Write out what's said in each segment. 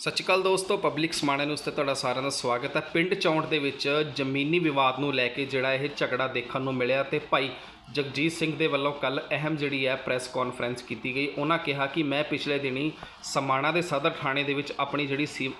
ਸਤਿ ਸ਼੍ਰੀ ਅਕਾਲ ਦੋਸਤੋ, public Samana news ਤੇ ਤੁਹਾਡਾ ਸਾਰਿਆਂ ਦਾ ਸਵਾਗਤ ਹੈ। ਪਿੰਡ ਚੌਂਟ ਦੇ ਵਿੱਚ ਜ਼ਮੀਨੀ ਵਿਵਾਦ ਨੂੰ ਲੈ ਕੇ ਜਿਹੜਾ ਇਹ ਝਗੜਾ ਦੇਖਣ ਨੂੰ ਮਿਲਿਆ ਤੇ ਭਾਈ ਜਗਜੀਤ ਸਿੰਘ ਦੇ ਵੱਲੋਂ ਕੱਲ ਅਹਿਮ ਜਿਹੜੀ ਹੈ ਪ੍ਰੈਸ ਕਾਨਫਰੰਸ ਕੀਤੀ ਗਈ। ਉਹਨਾਂ ਕਿਹਾ ਕਿ ਮੈਂ ਪਿਛਲੇ ਦਿਨੀ ਸਮਾਣਾ ਦੇ ਸਦਰ ਥਾਣੇ ਦੇ ਵਿੱਚ ਆਪਣੀ ਜਿਹੜੀ ਸੀ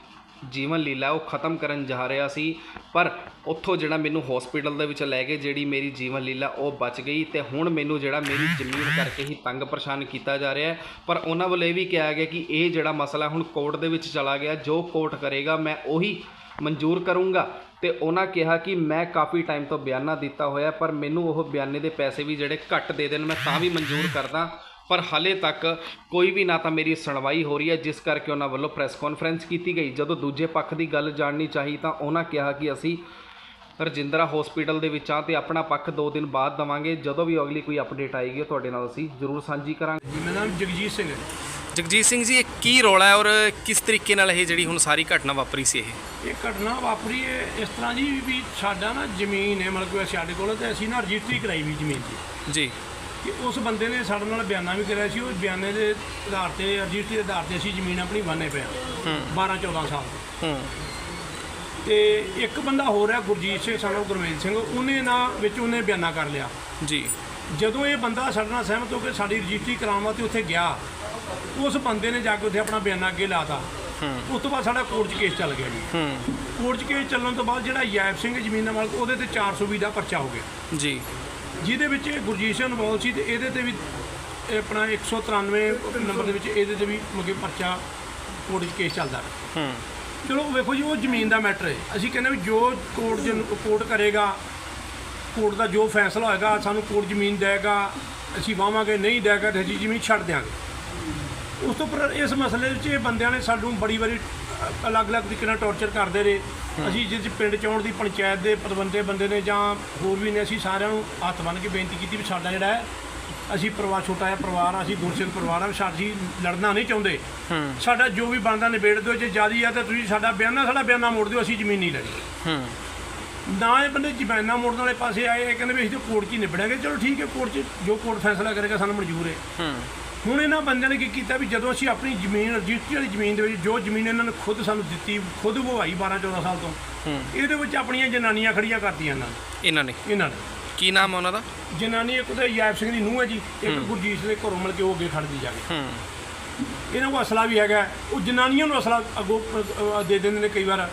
ਜੀਵਨ ਲੀਲਾ ਉਹ ਖਤਮ ਕਰਨ ਜਾ ਰਿਹਾ ਸੀ, ਪਰ ਉੱਥੋਂ ਜਿਹੜਾ ਮੈਨੂੰ ਹਸਪੀਟਲ ਦੇ ਵਿੱਚ ਲੈ ਕੇ ਜਿਹੜੀ ਮੇਰੀ ਜੀਵਨ ਲੀਲਾ ਉਹ ਬਚ ਗਈ ਤੇ ਹੁਣ ਮੈਨੂੰ ਜਿਹੜਾ ਮੇਰੀ ਜ਼ਮੀਨ ਕਰਕੇ ਹੀ ਤੰਗ ਪਰੇਸ਼ਾਨ ਕੀਤਾ ਜਾ ਰਿਹਾ ਪਰ ਉਹਨਾਂ ਵੱਲੋਂ ਇਹ ਵੀ ਕਿਹਾ ਗਿਆ ਕਿ ਇਹ ਜਿਹੜਾ ਮਸਲਾ ਹੁਣ ਕੋਰਟ ਦੇ ਵਿੱਚ ਚਲਾ ਗਿਆ, ਜੋ ਕੋਰਟ ਕਰੇਗਾ ਮੈਂ ਉਹੀ ਮਨਜ਼ੂਰ ਕਰੂੰਗਾ। ਤੇ ਉਹਨਾਂ ਕਿਹਾ ਕਿ ਮੈਂ ਕਾਫੀ ਟਾਈਮ ਤੋਂ ਬਿਆਨਾ ਦਿੱਤਾ ਹੋਇਆ, ਪਰ ਮੈਨੂੰ ਉਹ ਬਿਆਨੇ ਦੇ ਪੈਸੇ ਵੀ ਜਿਹੜੇ ਘੱਟ ਦੇ ਦੇਣ, ਮੈਂ ਤਾਂ ਵੀ ਮਨਜ਼ੂਰ ਕਰਦਾ। ਪਰ ਹਾਲੇ ਤੱਕ ਕੋਈ ਵੀ ਨਾ ਤਾਂ ਮੇਰੀ ਸੁਣਵਾਈ ਹੋ ਰਹੀ ਹੈ ਜਿਸ ਕਰਕੇ ਉਹਨਾਂ ਵੱਲੋਂ ਪ੍ਰੈਸ ਕਾਨਫਰੰਸ ਕੀਤੀ ਗਈ। ਜਦੋਂ ਦੂਜੇ ਪੱਖ ਦੀ ਗੱਲ ਜਾਣਨੀ ਚਾਹੀ ਤਾਂ ਉਹਨਾਂ ਕਿਹਾ ਕਿ ਅਸੀਂ ਰਜਿੰਦਰਾ ਹਸਪੀਟਲ ਦੇ ਵਿੱਚ ਆ ਤੇ ਆਪਣਾ ਪੱਖ 2 ਦਿਨ ਬਾਅਦ ਦਵਾਂਗੇ। ਜਦੋਂ ਵੀ ਅਗਲੀ ਕੋਈ ਅਪਡੇਟ ਆਏਗੀ ਉਹ ਤੁਹਾਡੇ ਨਾਲ ਅਸੀਂ ਜ਼ਰੂਰ ਸਾਂਝੀ ਕਰਾਂਗੇ। ਜੀ ਮੇਰਾ ਨਾਮ ਜਗਜੀਤ ਸਿੰਘ ਹੈ। ਜਗਜੀਤ ਸਿੰਘ ਜੀ ਇਹ ਕੀ ਰੌਲਾ ਹੈ ਔਰ ਕਿਸ ਤਰੀਕੇ ਨਾਲ ਇਹ ਜਿਹੜੀ ਹੁਣ ਸਾਰੀ ਘਟਨਾ ਵਾਪਰੀ ਸੀ ਇਹ? ਇਹ ਘਟਨਾ ਵਾਪਰੀ ਹੈ ਇਸ ਤਰ੍ਹਾਂ ਜੀ ਵੀ ਸਾਡਾ ਨਾ ਜ਼ਮੀਨ ਹੈ ਮਤਲਬ ਕਿ ਸਾਡੇ ਕੋਲ ਤੇ ਅਸੀਂ ਨਾ ਰਜਿਸਟਰੀ ਕਰਾਈ ਵੀ ਜ਼ਮੀਨ ਦੀ। ਜੀ। ਕਿ ਉਸ ਬੰਦੇ ਨੇ ਸਾਡੇ ਨਾਲ ਬਿਆਨਾ ਵੀ ਕਰਿਆ ਸੀ ਉਹ ਬਿਆਨੇ ਦੇ ਆਧਾਰ ਤੇ ਰਜਿਸਟਰੀ ਦੇ ਆਧਾਰ ਤੇ ਅਸੀਂ ਜ਼ਮੀਨ ਆਪਣੀ ਵਾਹਨੇ ਪਿਆ 12 14 ਸਾਲ ਤੋਂ। ਹੂੰ। ਤੇ ਇੱਕ ਬੰਦਾ ਹੋਰ ਹੈ ਗੁਰਜੀਤ ਸਿੰਘ ਸਾਨੂੰ ਗੁਰਮੇਲ ਸਿੰਘ ਉਹਨੇ ਨਾ ਵਿੱਚ ਉਹਨੇ ਬਿਆਨਾ ਕਰ ਲਿਆ। ਜੀ। ਜਦੋਂ ਇਹ ਬੰਦਾ ਸਾਡੇ ਨਾਲ ਸਹਿਮਤ ਹੋ ਕੇ ਸਾਡੀ ਰਜਿਸਟਰੀ ਕਰਾਉਣ ਵਾਸਤੇ ਉੱਥੇ ਗਿਆ ਉਸ ਬੰਦੇ ਨੇ ਜਾ ਕੇ ਉੱਥੇ ਆਪਣਾ ਬਿਆਨਾ ਅੱਗੇ ਲਾਤਾ। ਉਸ ਤੋਂ ਬਾਅਦ ਸਾਡਾ ਕੋਰਟ 'ਚ ਕੇਸ ਚੱਲ ਗਿਆ ਜੀ। ਹੂੰ। ਕੋਰਟ 'ਚ ਕੇਸ ਚੱਲਣ ਤੋਂ ਬਾਅਦ ਜਿਹੜਾ ਯੈਬ ਸਿੰਘ ਜ਼ਮੀਨ ਦਾ ਮਾਲਕ ਉਹਦੇ ਤੇ 420 ਦਾ ਪਰਚਾ ਹੋ ਗਿਆ। ਜੀ। ਜਿਹਦੇ ਵਿੱਚ ਇਹ ਗੁਰਜੀਤ ਸਿੰਘ ਇਨਵੋਲ ਸੀ ਤੇ ਇਹਦੇ ਤੇ ਵੀ ਇਹ ਆਪਣਾ 193 ਨੰਬਰ ਦੇ ਵਿੱਚ ਇਹਦੇ ਤੇ ਵੀ ਮਗੇ ਪਰਚਾ ਕੋਰਟ 'ਚ ਕੇਸ ਚੱਲਦਾ। ਹੂੰ। ਚਲੋ ਵੇਖੋ ਜੀ ਉਹ ਜ਼ਮੀਨ ਦਾ ਮੈਟਰ ਹੈ। ਅਸੀਂ ਕਹਿੰਦੇ ਵੀ ਜੋ ਕੋਰਟ ਜਨ ਕੋਰਟ ਕਰੇਗਾ ਕੋਰਟ ਦਾ ਜੋ ਫੈਸਲਾ ਹੋਏਗਾ ਸਾਨੂੰ ਕੋਰਟ ਜ਼ਮੀਨ ਦੇਗਾ ਅਸੀਂ ਵਾਵਾਂਗੇ ਨਹੀਂ ਦੇਗਾ ਤੇ ਅਸੀਂ ਜ਼ਮੀਨ ਛੱਡ ਦਿਆਂਗੇ। ਉਸ ਤੋਂ ਪਰ ਇਸ ਮਸਲੇ ਵਿੱਚ ਇਹ ਬੰਦਿਆਂ ਨੇ ਸਾਨੂੰ ਬੜੀ ਵਾਰੀ ਅਲੱਗ-ਅਲੱਗ ਤਰੀਕੇ ਨਾਲ ਟੌਰਚਰ ਕਰਦੇ ਰਹੇ। ਅਸੀਂ ਜਿਸ ਪਿੰਡ ਚੌਂਡ ਦੀ ਪੰਚਾਇਤ ਦੇ ਪ੍ਰਬੰਧੇ ਬੰਦੇ ਨੇ ਜਾਂ ਹੋਰ ਵੀ ਨੇ ਅਸੀਂ ਸਾਰਿਆਂ ਨੂੰ ਹੱਥ ਬੰਨ੍ਹ ਕੇ ਬੇਨਤੀ ਕੀਤੀ ਵੀ ਸਾਡਾ ਜਿਹੜਾ ਹੈ ਅਸੀਂ ਪਰਿਵਾਰ ਛੋਟਾ ਜਿਹਾ ਪਰਿਵਾਰ ਆ ਅਸੀਂ ਗੁਰਸਿੱਖ ਪਰਿਵਾਰ ਆ ਸਾਡੀ ਲੜਨਾ ਨਹੀਂ ਚਾਹੁੰਦੇ। ਸਾਡਾ ਜੋ ਵੀ ਬਣਦਾ ਨਿਬੇੜ ਦਿਓ ਜੇ ਜਿਆਦੀ ਆ ਤਾਂ ਤੁਸੀਂ ਸਾਡਾ ਬਿਆਨਾ ਸਾਡਾ ਬਿਆਨਾ ਮੋੜ ਦਿਓ ਅਸੀਂ ਜ਼ਮੀਨ ਨਹੀਂ ਲੈਣੀ। ਨਾ ਇਹ ਬੰਦੇ ਜ਼ਮੀਨਾਂ ਮੋੜਨ ਵਾਲੇ ਪਾਸੇ ਆਏ ਇਹ ਕਹਿੰਦੇ ਵੀ ਅਸੀਂ ਤਾਂ ਕੋਰਟ 'ਚ ਹੀ ਨਿਬੜਾਂਗੇ। ਚਲੋ ਠੀਕ ਹੈ ਕੋਰਟ 'ਚ ਜੋ ਕੋਰਟ ਫੈਸਲਾ ਕਰੇਗਾ ਸਾਨੂੰ ਮਨਜ਼ੂਰ ਹੂੰ। ਹੁਣ ਇਹਨਾਂ ਬੰਦਿਆਂ ਨੇ ਕੀ ਕੀਤਾ ਵੀ ਜਦੋਂ ਅਸੀਂ ਆਪਣੀ ਜ਼ਮੀਨ ਰਜਿਸਟਰੀ ਵਾਲੀ ਜ਼ਮੀਨ ਦੇ ਵਿੱਚ ਜੋ ਜ਼ਮੀਨ ਇਹਨਾਂ ਨੇ ਖੁਦ ਸਾਨੂੰ ਦਿੱਤੀ ਖੁਦ ਵਹਾਈ 12 14 ਸਾਲ ਤੋਂ ਇਹਦੇ ਵਿੱਚ ਆਪਣੀਆਂ ਜਨਾਨੀਆਂ ਖੜੀਆਂ ਕਰਤੀਆਂ ਇਹਨਾਂ ਨੇ। ਇਹਨਾਂ ਨੇ? ਇਹਨਾਂ ਨੇ। ਕੀ ਨਾਮ ਉਹਨਾਂ ਦਾ? ਜਨਾਨੀ ਇੱਕ ਉਹਦੇ ਯਾਬ ਸਿੰਘ ਦੀ ਨੂੰਹ ਹੈ ਜੀ ਇੱਕ ਗੁਰਜੀਤ ਦੇ ਘਰੋਂ ਮਿਲ ਕੇ ਉਹ ਅੱਗੇ ਖੜਦੀ ਜਾ ਕੇ। ਹੂੰ। ਇਹਨਾਂ ਕੋਲ ਅਸਲਾ ਵੀ ਹੈਗਾ ਉਹ ਜਨਾਨੀਆਂ ਨੂੰ ਅਸਲਾ ਅੱਗੋਂ ਦੇ ਦਿੰਦੇ ਨੇ ਕਈ ਵਾਰ।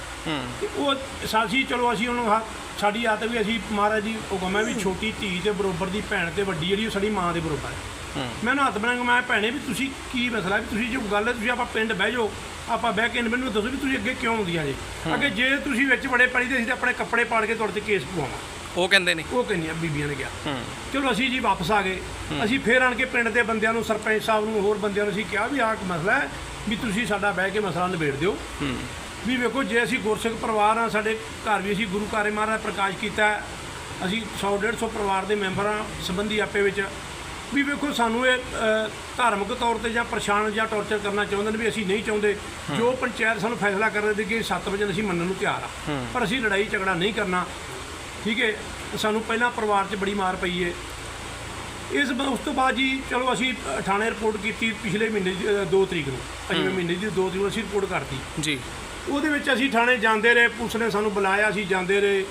ਤੇ ਉਹ ਸਾਸੀ ਚਲੋ ਅਸੀਂ ਉਹਨੂੰ ਹਾ- ਸਾਡੀ ਆਦਤ ਵੀ ਅਸੀਂ ਮਹਾਰਾਜ ਜੀ ਹੁਕਮ ਹੈ ਵੀ ਛੋਟੀ ਧੀ ਦੇ ਬਰੋਬਰ ਦੀ ਭੈਣ ਤੇ ਵੱਡੀ ਜਿਹੜੀ ਉਹ ਸਾਡੀ ਮਾਂ ਦੇ ਬਰੋਬਰ ਹੂੰ। ਮੈਂ ਨਾ ਹੱਥ ਬਣਾਂਗਾ ਮੈਂ ਭੈਣੇ ਵੀ ਤੁਸੀਂ ਕੀ ਮਸਲਾ ਵੀ ਤੁਸੀਂ ਜੋ ਗੱਲ ਹੈ ਤੁਸੀਂ ਆਪਾਂ ਪਿੰਡ ਬਹਿ ਜਾਓ ਆਪਾਂ ਬਹਿ ਕੇ ਮੈਨੂੰ ਦੱਸੋ ਵੀ ਤੁਸੀਂ ਅੱਗੇ ਕਿਉਂ ਆਉਂਦੀਆਂ ਜੇ? ਅੱਗੇ ਜੇ ਤੁਸੀਂ ਵਿੱਚ ਬੜੇ ਪੜੀ ਤੇ ਅਸੀਂ ਤਾਂ ਆਪਣੇ ਕੱਪੜੇ ਪਾੜ ਕੇ ਤੁਹਾਡੇ ਤੇ ਕੇਸ ਪਵਾਵਾਂ। ਉਹ ਕਹਿੰਦੇ ਨੇ ਉਹ ਕਹਿੰਦੀਆਂ ਬੀਬੀਆਂ ਨੇ ਕਿਹਾ। ਚਲੋ ਅਸੀਂ ਜੀ ਵਾਪਸ ਆ ਗਏ। ਅਸੀਂ ਫੇਰ ਆਣ ਕੇ ਪਿੰਡ ਦੇ ਬੰਦਿਆਂ ਨੂੰ ਸਰਪੰਚ ਸਾਹਿਬ ਨੂੰ ਹੋਰ ਬੰਦਿਆਂ ਨੂੰ ਅਸੀਂ ਕਿਹਾ ਵੀ ਆਹ ਮਸਲਾ ਹੈ ਵੀ ਤੁਸੀਂ ਸਾਡਾ ਬਹਿ ਕੇ ਮਸਲਾ ਨਿਬੇੜ ਦਿਓ। ਵੀ ਵੇਖੋ ਜੇ ਅਸੀਂ ਗੁਰਸਿੱਖ ਪਰਿਵਾਰ ਆ ਸਾਡੇ ਘਰ ਵੀ ਅਸੀਂ ਗੁਰੂ ਕਾਰੇ ਮਹਾਰਾਜ ਪ੍ਰਕਾਸ਼ ਕੀਤਾ। ਅਸੀਂ 100 150 ਪਰਿਵਾਰ ਦੇ ਮੈਂਬਰ ਆ ਸੰਬੰਧੀ ਆਪੇ ਵਿੱਚ ਵੀ ਵੇਖੋ ਸਾਨੂੰ ਇਹ ਅ, ਧਾਰਮਿਕ ਤੌਰ ਤੇ ਜਾਂ ਪਰੇਸ਼ਾਨ ਜਾਂ ਟੌਰਚਰ ਕਰਨਾ ਚਾਹੁੰਦੇ ਨੇ ਵੀ ਅਸੀਂ ਨਹੀਂ ਚਾਹੁੰਦੇ। ਜੋ ਪੰਚਾਇਤ ਸਾਨੂੰ ਫੈਸਲਾ ਕਰ ਰਹੀ ਕਿ 7 ਵਜੇ ਅਸੀਂ ਮੰਨਣ ਨੂੰ ਤਿਆਰ ਆ। ਪਰ ਅਸੀਂ ਲੜਾਈ ਝਗੜਾ ਨਹੀਂ ਕਰਨਾ। ਠੀਕ ਹੈ? ਸਾਨੂੰ ਪਹਿਲਾਂ ਪਰਿਵਾਰ 'ਚ ਬੜੀ ਮਾਰ ਪਈ ਹੈ ਇਸ ਬ- ਉਸ ਤੋਂ ਬਾਅਦ ਜੀ ਚਲੋ ਅਸੀਂ ਅ, ਥਾਣੇ ਰਿਪੋਰਟ ਕੀਤੀ ਪਿਛਲੇ ਮਹੀਨੇ ਦੀ 2 ਤਰੀਕ ਨੂੰ। ਪੰਜਵੇਂ ਮਹੀਨੇ ਦੀ 2 ਤਰੀਕ ਨੂੰ ਅਸੀਂ ਰਿਪੋਰਟ ਕਰਤੀ। ਜੀ। ਉਹਦੇ ਵਿੱਚ ਅਸੀਂ ਥਾਣੇ ਜਾਂਦੇ ਰਹੇ ਪੁਲਿਸ ਨੇ ਸਾਨੂੰ ਬੁਲਾਇਆ ਅਸੀਂ ਜਾਂਦੇ ਰਹੇ।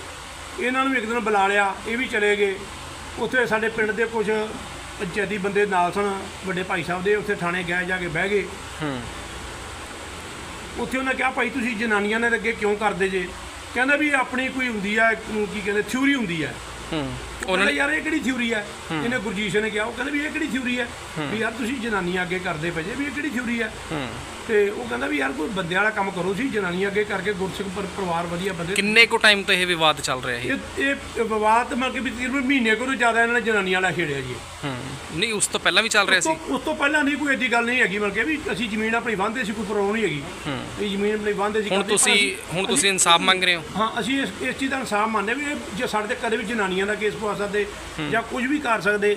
ਇਹਨਾਂ ਨੂੰ ਵੀ ਇੱਕ ਦਿਨ ਬੁਲਾ ਲਿਆ ਇਹ ਵੀ ਚਲੇ ਗਏ। ਉੱਥੇ ਸਾਡੇ ਪਿੰਡ ਦੇ ਕੁਝ ਪੰਚਾਇਤੀ ਬੰਦੇ ਨਾਲ ਸਨ ਵੱਡੇ ਭਾਈ ਸਾਹਿਬ ਦੇ ਉੱਥੇ ਥਾਣੇ ਗਏ ਜਾ ਕੇ ਬਹਿ ਗਏ। ਹੂੰ। ਉੱਥੇ ਉਹਨਾਂ ਕਿਹਾ ਭਾਈ ਤੁਸੀਂ ਜਨਾਨੀਆਂ ਦੇ ਅੱਗੇ ਕਿਉਂ ਕਰਦੇ ਜੇ? ਕਹਿੰਦਾ ਵੀ ਆਪਣੀ ਕੋਈ ਹੁੰਦੀ ਆ ਕੀ ਕਹਿੰਦੇ ਥਿਊਰੀ ਹੁੰਦੀ ਆ। ਹੂੰ। ਉਹਨਾਂ ਨੇ ਨੇ ਯਾਰ ਇਹ ਕਿਹੜੀ ਥਿਊਰੀ ਹੈ। ਇਹਨੇ ਗੁਰਜੀਤ ਸਿੰਘ ਨੇ ਕਿਹਾ ਉਹ ਕਹਿੰਦਾ ਵੀ ਇਹ ਕਿਹੜੀ ਥਿਊਰੀ ਹੈ। ਵੀ ਯਾਰ ਤੁਸੀਂ ਜਨਾਨੀਆਂ ਅੱਗੇ ਕਰਦੇ ਪਏ ਜੇ ਵੀ ਇਹ ਕਿਹੜੀ ਥਿਊਰੀ ਹੈ ਹੂੰ। ਤੇ ਉਹ ਕਹਿੰਦਾ ਵੀ ਯਾਰ ਕੋਈ ਬੰਦੇ ਵਾਲਾ ਕੰਮ ਕਰੋ ਸੀ ਜਨਾਨੀਆਂ ਅੱਗੇ ਕਰਕੇ ਗੁਰਸਿੱਖ ਪਰ- ਪਰਿਵਾਰ ਵਧੀਆ ਬੰਦੇ। ਕਿੰਨੇ ਕੁ ਟਾਈਮ ਤੋਂ ਇਹ ਵਿਵਾਦ ਚੱਲ ਰਿਹਾ ਹੈ ਇਹ ਇਹ ਵਿਵਾਦ ਮਤਲਬ ਕਿ ਵੀ ਤਕਰੀਬਨ ਮਹੀਨੇ ਕੋਲੋਂ ਜ਼ਿਆਦਾ ਇਹਨਾਂ ਨੇ ਜਨਾਨੀਆਂ ਵਾਲਾ ਛੇੜਿਆ ਜੀ ਹੂੰ। ਨਹੀਂ ਉਸ ਤੋਂ ਪਹਿਲਾਂ ਵੀ ਚੱਲ ਰਿਹਾ ਸੀ ਤੋਂ ਉਸ ਤੋਂ ਪਹਿਲਾਂ ਨਹੀਂ ਕੋਈ ਏਡੀ ਗੱਲ ਨਹੀਂ ਹੈਗੀ ਮਤਲਬ ਕਿ ਵੀ ਅਸੀਂ ਜ਼ਮੀਨ ਆਪਣੀ ਵਾਂਦੇ ਸੀ ਕੋਈ ਪ੍ਰੋਬਲਮ ਨਹੀਂ ਹੈਗੀ। ਇਹ ਜ਼ਮੀਨ ਆਪਣੀ ਵਾਂਦੇ ਸੀ ਹੁਣ ਕਰਦੇ, ਪਰ ਤੁਸੀਂ ਅਸੀਂ- ਹੁਣ ਤੁਸੀਂ ਇਨਸਾਫ ਮੰਗ ਰਹੇ ਹੋ? ਹਾਂ ਅਸੀਂ ਇਸ ਇਸ ਚੀਜ਼ ਦਾ ਇਨਸਾਫ ਮੰਨਦੇ ਵੀ ਇਹ ਜੇ ਸਾਡੇ ਤੇ ਕਦੇ ਵੀ ਜਨਾਨੀਆਂ ਦਾ ਕੇਸ ਪਵਾ ਸਕਦੇ ਜਾਂ ਕੁਝ ਵੀ ਕਰ ਸਕਦੇ।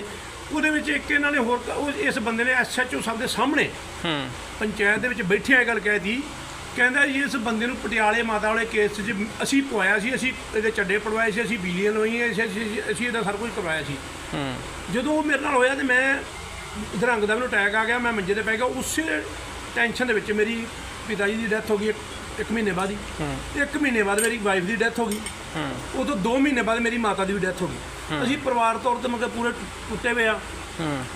ਉਹਦੇ ਵਿੱਚ ਇੱਕ ਇਹਨਾਂ ਨੇ ਹੋਰ ਕ- ਉਹ ਇਸ ਬੰਦੇ ਨੇ ਐਸਐਚਓ ਸਾਹਿਬ ਦੇ ਸਾਹਮਣੇ ਹੂੰ। ਪੰਚਾਇਤ ਦੇ ਵਿੱਚ ਬੈਠੇ ਇਹ ਗੱਲ ਕਹਿਤੀ ਕਹਿੰਦਾ ਜੀ ਇਸ ਬੰਦੇ ਨੂੰ ਪਟਿਆਲੇ ਮਾਤਾ ਵਾਲੇ ਕੇਸ 'ਚ ਅਸੀਂ ਪਵਾਇਆ ਸੀ ਅਸੀਂ ਇਹਦੇ ਚੱਡੇ ਪੜਵਾਏ ਸੀ ਅਸੀਂ ਬਿਜਲੀਆਂ ਲਵਾਈਆਂ ਸੀ ਅਸੀਂ ਅਸੀਂ ਇਹਦਾ ਸਾਰਾ ਕੁਝ ਕਰਵਾਇਆ ਸੀ। ਹੂੰ। ਜਦੋਂ ਉਹ ਮੇਰੇ ਨਾਲ ਹੋਇਆ ਤੇ ਮੈਂ ਦਰੰਗ ਦਾ ਮੈਨੂੰ ਅਟੈਕ ਆ ਗਿਆ ਮੈਂ ਮੰਜੇ ਤੇ ਪੈ ਗਿਆ। ਉਸੇ ਟੈਨਸ਼ਨ ਦੇ ਵਿੱਚ ਮੇਰੀ ਪਿਤਾ ਜੀ ਦੀ ਡੈਥ ਹੋ ਗਈ ਇੱਕ- ਇੱਕ ਮਹੀਨੇ ਬਾਅਦ ਹੀ। ਇੱਕ ਮਹੀਨੇ ਬਾਅਦ ਮੇਰੀ ਵਾਈਫ ਦੀ ਡੈਥ ਹੋ ਗਈ। ਉਹ ਤੋਂ 2 ਮਹੀਨੇ ਬਾਅਦ ਮੇਰੀ ਮਾਤਾ ਦੀ ਵੀ ਡੈਥ ਹੋ ਗਈ। ਅਸੀਂ ਪਰਿਵਾਰ ਤੌਰ ਤੇ ਮਤਲਬ ਪੂਰੇ ਟੁੱਟੇ ਹੋਏ ਆ।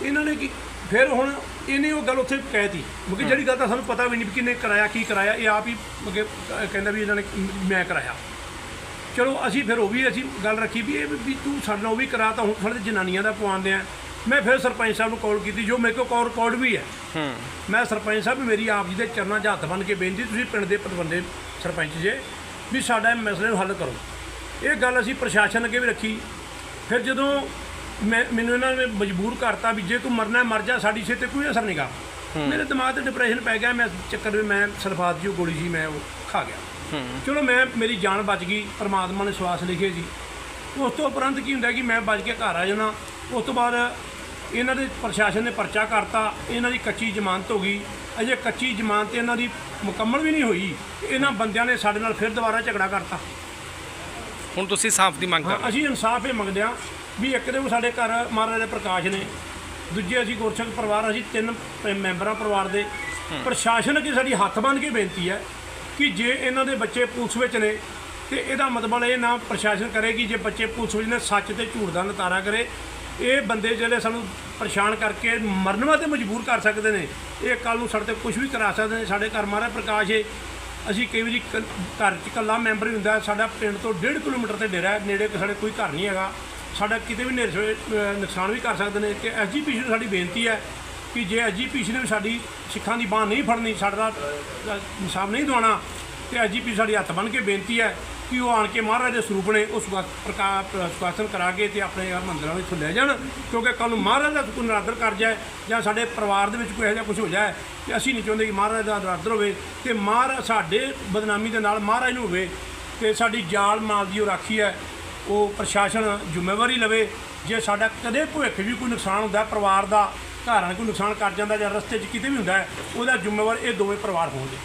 ਇਹਨਾਂ ਨੇ ਕੀ ਫਿਰ ਹੁਣ ਇਹਨੇ ਉਹ ਗੱਲ ਉੱਥੇ ਕਹਿਤੀ। ਕਿਉਂਕਿ ਜਿਹੜੀ ਗੱਲ ਤਾਂ ਸਾਨੂੰ ਪਤਾ ਵੀ ਨਹੀਂ ਕਿੰਨੇ ਕਰਾਇਆ ਕੀ ਕਰਾਇਆ ਇਹ ਆਪ ਹੀ ਮਤਲਬ ਕਹਿੰਦਾ ਵੀ ਇਹਨਾਂ ਨੇ ਮੈਂ ਕਰਾਇਆ। ਚਲੋ ਅਸੀਂ ਫਿਰ ਉਹ ਵੀ ਅਸੀਂ ਗੱਲ ਰੱਖੀ ਵੀ ਇਹ ਵੀ ਤੂੰ ਸਾਡੇ ਨਾਲ ਉਹ ਵੀ ਕਰਾ ਤਾਂ ਹੁਣ ਸਾਡੇ ਜਨਾਨੀਆਂ ਦਾ ਪਵਾਉਂਦੇ ਆ। ਮੈਂ ਫਿਰ ਸਰਪੰਚ ਸਾਹਿਬ ਨੂੰ ਕਾਲ ਕੀਤੀ ਜੋ ਮੇਰੇ ਕੋਲ ਕਾਲ ਰਿਕਾਰਡ ਵੀ ਹੈ। ਮੈਂ ਸਰਪੰਚ ਸਾਹਿਬ ਮੇਰੀ ਆਪ ਜੀ ਦੇ ਚਰਨਾਂ 'ਚ ਹੱਥ ਬੰਨ੍ਹ ਕੇ ਬੇਨਤੀ ਤੁਸੀਂ ਪਿੰਡ ਦੇ ਪਤਵੰਡੇ ਸਰਪੰਚ ਜੇ ਵੀ ਸਾਡਾ ਇਹ ਮਸਲੇ ਨੂੰ ਹੱਲ ਕਰੋ। ਇਹ ਗੱਲ ਅਸੀਂ ਪ੍ਰਸ਼ਾਸਨ ਅੱਗੇ ਵੀ ਰੱਖੀ। ਫਿਰ ਜਦੋਂ ਮੈਂ ਮੈਨੂੰ ਇਹਨਾਂ ਨੇ ਮਜਬੂਰ ਕਰਤਾ ਵੀ ਜੇ ਤੂੰ ਮਰਨਾ ਮਰ ਜਾ ਸਾਡੀ ਸਿਹਤ ਤੇ ਕੋਈ ਅਸਰ ਨਹੀਂਗਾ। ਮੇਰੇ ਦਿਮਾਗ ਤੇ ਡਿਪਰੈਸ਼ਨ ਪੈ ਗਿਆ ਮੈਂ ਚੱਕਰ ਵਿੱਚ ਮੈਂ ਸਲਫਾਤ ਦੀ ਉਹ ਗੋਲੀ ਸੀ ਮੈਂ ਉਹ ਖਾ ਗਿਆ। ਚਲੋ ਮੈਂ ਮੇਰੀ ਜਾਨ ਬਚ ਗਈ ਪਰਮਾਤਮਾ ਨੇ ਸਵਾਸ ਲਿਖੇ ਸੀ। ਉਸ ਤੋਂ ਉਪਰੰਤ ਕੀ ਹੁੰਦਾ ਕਿ ਮੈਂ ਬਚ ਕੇ ਘਰ ਆ ਜਾਣਾ ਉਸ ਤੋਂ ਬਾਅਦ ਇਹਨਾਂ ਦੇ ਪ੍ਰਸ਼ਾਸਨ ਨੇ ਪਰਚਾ ਕਰਤਾ ਇਹਨਾਂ ਦੀ ਕੱਚੀ ਜ਼ਮਾਨਤ ਹੋ ਗਈ। ਅਜੇ ਕੱਚੀ ਜ਼ਮਾਨਤ ਇਹਨਾਂ ਦੀ ਮੁਕੰਮਲ ਵੀ ਨਹੀਂ ਹੋਈ। ਇਹਨਾਂ ਬੰਦਿਆਂ ਨੇ ਸਾਡੇ ਨਾਲ ਫਿਰ ਦੁਬਾਰਾ ਝਗੜਾ ਕਰਤਾ। ਹੁਣ ਤੁਸੀਂ ਸਾਫ਼ ਦੀ ਮੰਗ ਕਰ ਹਾਂ। ਅਸੀਂ ਇਨਸਾਫ ਇਹ ਮੰਗਦੇ ਹਾਂ ਵੀ ਇੱਕ ਦੇ ਸਾਡੇ ਘਰ ਮਹਾਰਾਜ ਦੇ ਪ੍ਰਕਾਸ਼ ਨੇ ਦੂਜੇ ਅਸੀਂ ਗੁਰਸਿੱਖ ਪਰਿਵਾਰ ਅਸੀਂ ਤਿੰਨ ਪ- ਮੈਂਬਰਾਂ ਪਰਿਵਾਰ ਦੇ ਪ੍ਰਸ਼ਾਸਨ ਅੱਗੇ ਸਾਡੀ ਹੱਥ ਬੰਨ੍ਹ ਕੇ ਬੇਨਤੀ ਹੈ ਕਿ ਜੇ ਇਹਨਾਂ ਦੇ ਬੱਚੇ ਪੁਲਿਸ ਵਿੱਚ ਨੇ ਤੇ ਇਹਦਾ ਮਤਲਬ ਇਹ ਨਾ ਪ੍ਰਸ਼ਾਸਨ ਕਰੇ ਕਿ ਜੇ ਬੱਚੇ ਪੁਲਿਸ ਵਿੱਚ ਨੇ ਸੱਚ ਤੇ ਝੂਠ ਦਾ ਨਤਾਰਾ ਕਰੇ। ਇਹ ਬੰਦੇ ਜਿਹੜੇ ਸਾਨੂੰ ਪਰੇਸ਼ਾਨ ਕਰਕੇ ਮਰਨ ਵਾਸਤੇ ਮਜਬੂਰ ਕਰ ਸਕਦੇ ਨੇ ਇਹ ਕੱਲ ਨੂੰ ਸਾਡੇ ਤੇ ਕੁਝ ਵੀ ਕਰਾ ਸਕਦੇ ਨੇ ਸਾਡੇ ਘਰ ਮਹਾਰਾਜ ਪ੍ਰਕਾਸ਼ ਹੈ ਅਸੀਂ ਕਈ ਵਾਰੀ ਕ- ਘਰ 'ਚ ਇਕੱਲਾ ਮੈਂਬਰ ਹੀ ਹੁੰਦਾ ਸਾਡਾ ਪਿੰਡ ਤੋਂ 1.5 ਕਿਲੋਮੀਟਰ ਤੇ ਡੇਰਾ ਹੈ, ਨੇੜੇ ਸਾਡੇ ਕੋਈ ਘਰ ਨਹੀਂ ਹੈਗਾ। ਸਾਡਾ ਕਿਤੇ ਵੀ ਨੇੜੇ ਅਹ ਨੁਕਸਾਨ ਵੀ ਕਰ ਸਕਦੇ ਨੇ। ਤੇ ਐਸਜੀਪੀਸੀ ਨੂੰ ਸਾਡੀ ਬੇਨਤੀ ਹੈ ਕਿ ਜੇ ਐਸਜੀਪੀਸੀ ਨੇ ਵੀ ਸਾਡੀ ਸਿੱਖਾਂ ਦੀ ਬਾਹ ਨਹੀਂ ਫੜਨੀ ਸਾਡਾ ਅਹ, ਇਨਸਾਫ ਨਹੀਂ ਦਿਵਾਉਣਾ ਤੇ ਐਸਜੀਪੀ ਸਾਡੀ ਹੱਥ ਬੰਨ੍ਹ ਕੇ ਬੇਨਤੀ ਹੈ ਕਿ ਉਹ ਆਣ ਕੇ ਮਹਾਰਾਜ ਦੇ ਸਰੂਪ ਨੇ ਉਸ ਪ੍ਰਕਾਰ ਸੁਖਾਸਨ ਕਰਾ ਕੇ ਤੇ ਆਪਣੇ ਮੰਦਰਾਂ ਮੰਦਿਰਾਂ ਵਿੱਚ ਲੈ ਜਾਣ, ਕਿਉਂਕਿ ਕੱਲ ਨੂੰ ਮਹਾਰਾਜ ਦਾ ਕੋਈ ਨਰਾਦਰ ਕਰ ਜਾਏ ਜਾਂ ਸਾਡੇ ਪਰਿਵਾਰ ਦੇ ਵਿੱਚ ਕੋਈ ਇਹੋ ਜਿਹਾ ਕੁਝ ਹੋ ਜਾਏ, ਤੇ ਅਸੀਂ ਨਹੀਂ ਚਾਹੁੰਦੇ ਕਿ ਮਹਾਰਾਜ ਦਾ ਨਰਾਦਰ ਹੋਵੇ, ਤੇ ਮਹਾਰਾਜ ਸਾਡੇ ਬਦਨਾਮੀ ਦੇ ਨਾਲ ਮਹਾਰਾਜ ਨੂੰ ਹੋਵੇ, ਤੇ ਸਾਡੀ ਜਾਲ ਮਾਲ ਦੀ ਉਹ ਰਾਖੀ ਹੈ, ਉਹ ਪ੍ਰਸ਼ਾਸਨ ਜ਼ਿੰਮੇਵਾਰੀ ਲਵੇ, ਜੇ ਸਾਡਾ ਕਦੇ ਭਵਿੱਖ ਵੀ ਕੋਈ ਨੁਕਸਾਨ ਹੁੰਦਾ, ਪਰਿਵਾਰ ਦਾ ਘਰਾਂ ਨੂੰ ਕੋਈ ਨੁਕਸਾਨ ਕਰ ਜਾਂਦਾ ਜਾਂ ਰਸਤੇ 'ਚ ਕਿਤੇ ਵੀ ਹੁੰਦਾ, ਉਹਦਾ ਜ਼ਿੰਮੇਵਾਰ ਇਹ ਦੋਵੇਂ ਪਰਿਵਾਰ ਹੋਣਗੇ।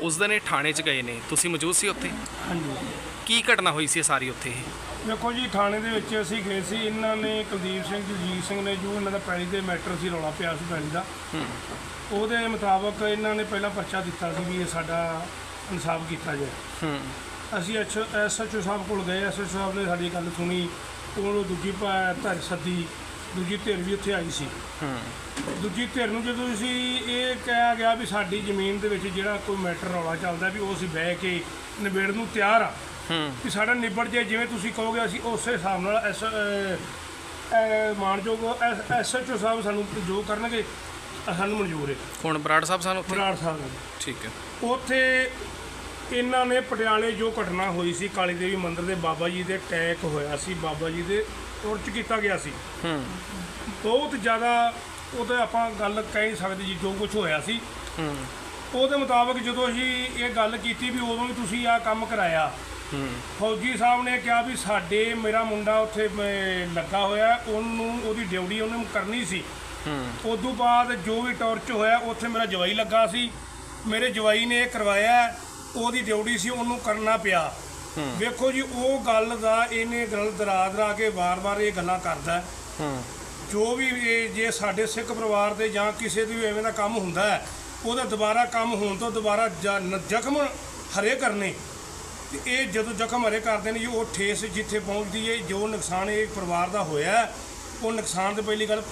ਉਸ ਦਿਨ ਇਹ ਥਾਣੇ 'ਚ ਗਏ ਨੇ। ਤੁਸੀਂ ਮੌਜੂਦ ਸੀ ਉੱਥੇ? ਹਾਂਜੀ। ਕੀ ਘਟਨਾ ਹੋਈ ਸੀ ਇਹ ਸਾਰੀ ਉੱਥੇ ਇਹ? ਦੇਖੋ ਜੀ ਥਾਣੇ ਦੇ ਵਿੱਚ ਅਸੀਂ ਗਏ ਸੀ। ਇਹਨਾਂ ਨੇ ਕੁਲਦੀਪ ਸਿੰਘ ਜਗਜੀਤ ਸਿੰਘ ਨੇ ਜੋ ਇਹਨਾਂ ਦਾ ਪੈਲੀ ਦੇ ਮੈਟਰ ਸੀ ਰੌਲਾ ਪਿਆ ਸੀ ਪੈਲੀ ਦਾ। ਉਹਦੇ ਮੁਤਾਬਕ ਇਹਨਾਂ ਨੇ ਪਹਿਲਾਂ ਪਰਚਾ ਦਿੱਤਾ ਸੀ ਵੀ ਇਹ ਸਾਡਾ ਇਨਸਾਫ ਕੀਤਾ ਜਾਏ। ਹੂੰ। ਅਸੀਂ ਐਸਐਚਓ ਸਾਹਿਬ ਕੋਲ ਗਏ। ਐਸਐਚਓ ਸਾਹਿਬ ਨੇ ਸਾਡੀ ਗੱਲ ਸੁਣੀ। ਉਹ ਦੂਜੀ ਭਾ- ਧਿਰ ਸੱਦੀ। ਦੂਜੀ ਧਿਰ ਵੀ ਉੱਥੇ ਆਈ ਸੀ। ਹੂੰ। ਦੂਜੀ ਧਿਰ ਨੂੰ ਜਦੋਂ ਅਸੀਂ ਇਹ ਕਿਹਾ ਗਿਆ ਵੀ ਸਾਡੀ ਜ਼ਮੀਨ ਦੇ ਵਿੱਚ ਜਿਹੜਾ ਕੋਈ ਮੈਟਰ ਰੌਲਾ ਚੱਲਦਾ ਵੀ ਉਹ ਅਸੀਂ ਬਹਿ ਕੇ ਨਿਬੇੜਨ ਨੂੰ ਤਿਆਰ ਆ। ਹੂੰ। ਕਿ ਸਾਡਾ ਨਿਬੜ ਜੇ ਜਿਵੇਂ ਤੁਸੀਂ ਕਹੋਗੇ ਅਸੀਂ ਉਸੇ ਹਿਸਾਬ ਨਾਲ ਐਸ ਮਾਣਯੋਗ ਐਸਐਚਓ ਸਾਹਿਬ ਸਾਨੂੰ ਜੋ ਕਰਨਗੇ ਸਾਨੂੰ ਮਨਜ਼ੂਰ ਹੈ। ਹੁਣ ਬਰਾੜ ਸਾਹਿਬ ਸਾਨੂੰ ਬਰਾੜ ਸਾਹਿਬ ਠੀਕ ਹੈ। ਉੱਥੇ ਇਹਨਾਂ ਨੇ ਪਟਿਆਲੇ ਜੋ ਘਟਨਾ ਹੋਈ ਸੀ ਕਾਲੀ ਦੇਵੀ ਮੰਦਿਰ ਦੇ ਬਾਬਾ ਜੀ ਦੇ ਅਟੈਕ ਹੋਇਆ ਸੀ ਬਾਬਾ ਜੀ ਦੇ ਉਰਚ ਕੀਤਾ ਗਿਆ ਸੀ। ਹੂੰ। ਬਹੁਤ ਜ਼ਿਆਦਾ ਉਹ ਤੇ ਆਪਾਂ ਗੱਲ ਕਹਿ ਨਹੀਂ ਸਕਦੇ ਜੀ ਜੋ ਕੁਝ ਹੋਇਆ ਸੀ। ਹੂੰ। ਉਹਦੇ ਮੁਤਾਬਕ ਜਦੋਂ ਅਸੀਂ ਇਹ ਗੱਲ ਕੀਤੀ ਵੀ ਉਦੋਂ ਵੀ ਤੁਸੀਂ ਆਹ ਕੰਮ ਕਰਾਇਆ। ਹੂੰ। ਫੌਜੀ ਸਾਹਿਬ ਨੇ ਕਿਹਾ ਵੀ ਸਾਡੇ ਮੇਰਾ ਮੁੰਡਾ ਉੱਥੇ ਲੱਗਾ ਹੋਇਆ ਉਹਨੂੰ ਉਹਦੀ ਡਿਊਟੀ ਉਹਨੇ ਕਰਨੀ ਸੀ। ਹੂੰ। ਉਦੋਂ ਬਾਅਦ ਜੋ ਵੀ ਟੌਰਚ ਹੋਇਆ ਉੱਥੇ ਮੇਰਾ ਜਵਾਈ ਲੱਗਾ ਸੀ। ਮੇਰੇ ਜਵਾਈ ਨੇ ਇਹ ਕਰਵਾਇਆ ਉਹਦੀ ਡਿਊਟੀ ਸੀ ਉਹਨੂੰ ਕਰਨਾ ਪਿਆ। ਵੇਖੋ ਜੀ ਉਹ ਗੱਲ ਦਾ ਇਹਨੇ ਗੱਲ ਦਰਾ ਦਰਾ ਕੇ ਵਾਰ-ਵਾਰ ਇਹ ਗੱਲਾਂ ਕਰਦਾ ਜੋ ਵੀ ਜੇ ਸਾਡੇ ਸਿੱਖ ਪਰਿਵਾਰ ਦੇ ਜਾਂ ਕਿਸੇ ਦੇ ਵੀ ਐਵੇਂ ਦਾ ਕੰਮ ਹੁੰਦਾ ਹੈ ਉਹਦਾ ਦੁਬਾਰਾ ਕੰਮ ਹੋਣ ਤੋਂ ਦੁਬਾਰਾ ਜ਼ਖਮ ਹਰੇ ਕਰਨੇ। ਇਹ ਜਦੋਂ ਜ਼ਖਮ ਹਰੇ ਕਰਦੇ ਨੇ ਜੀ ਉਹ ਠੇਸ ਜਿੱਥੇ ਪਹੁੰਚਦੀ ਹੈ ਜੋ ਨੁਕਸਾਨ ਇਹ ਪਰਿਵਾਰ ਦਾ ਹੋਇਆ ਉਹ ਨੁਕਸਾਨ ਤੇ ਪਹਿਲੀ ਗੱਲ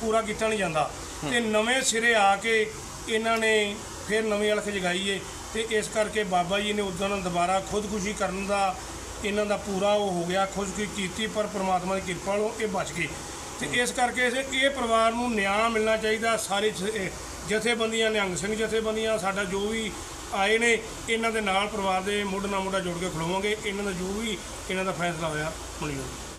ਪੂਰਾ ਕੀਤਾ ਨਹੀਂ ਜਾਂਦਾ। ਤੇ ਨਵੇਂ ਸਿਰੇ ਆ ਕੇ ਇਹਨਾਂ ਨੇ ਫਿਰ ਨਵੀਂ ਅਲਖ ਜਗਾਈ ਏ। ਤੇ ਇਸ ਕਰਕੇ ਬਾਬਾ ਜੀ ਨੇ ਉਦੋਂ ਦੁਬਾਰਾ ਖੁਦਕੁਸ਼ੀ ਕਰਨ ਦਾ, ਇਹਨਾਂ ਦਾ ਪੂਰਾ ਉਹ ਹੋ ਗਿਆ, ਖੁਦਕੁਸ਼ੀ ਕੀਤੀ, ਪਰ ਪ੍ਰਮਾਤਮਾ ਦੀ ਕਿਰਪਾ ਨਾਲ ਇਹ ਬਚ ਗਏ ਤੇ ਇਸ ਕਰਕੇ ਇਸ- ਇਹ ਪਰਿਵਾਰ ਨੂੰ ਨਿਆਂ ਮਿਲਣਾ ਚਾਹੀਦਾ, ਸਾਰੇ ਜਥੇਬੰਦੀਆਂ ਨਿਹੰਗ ਸਿੰਘ ਜਥੇਬੰਦੀਆਂ, ਸਾਡਾ ਜੋ ਵੀ ਆਏ ਨੇ, ਇਹਨਾਂ ਦੇ ਨਾਲ ਪਰਿਵਾਰ ਦੇ ਮੁੱਢ ਨਾਲ ਮੁੱਢਾ ਜੋੜ ਕੇ ਖਲੋਵਾਂਗੇ। ਇਹਨਾਂ ਦਾ ਜੋ ਵੀ, ਇਹਨਾਂ ਦਾ ਫੈਸਲਾ ਹੋਇਆ ਮਨਜ਼ੂਰ